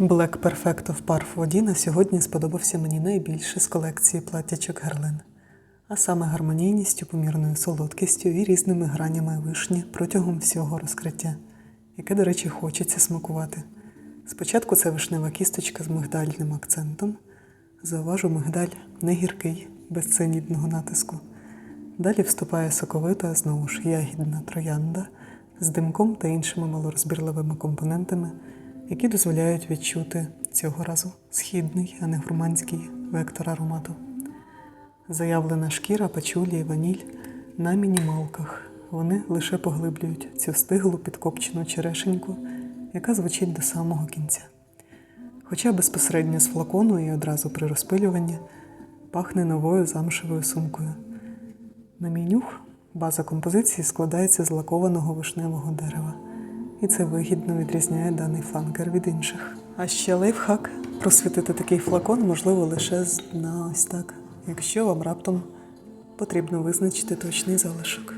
Black Perfecto в парф воді на сьогодні сподобався мені найбільше з колекції платтячок Герлен, а саме гармонійністю, помірною солодкістю і різними гранями вишні протягом всього розкриття, яке, до речі, хочеться смакувати. Спочатку це вишнева кісточка з мигдальним акцентом. Зауважу, мигдаль не гіркий, без цинідного натиску. Далі вступає соковита, знову ж ягідна троянда з димком та іншими малорозбірливими компонентами, які дозволяють відчути цього разу східний, а не гурманський вектор аромату. Заявлена шкіра, пачулі і ваніль на мінімалках. Вони лише поглиблюють цю стиглу підкопчену черешеньку, яка звучить до самого кінця. Хоча безпосередньо з флакону і одразу при розпилюванні пахне новою замшевою сумкою. На мій нюх база композиції складається з лакованого вишневого дерева, і це вигідно відрізняє даний фланкер від інших. А ще лайфхак просвітити такий флакон можливо лише з дна ось так, якщо вам раптом потрібно визначити точний залишок.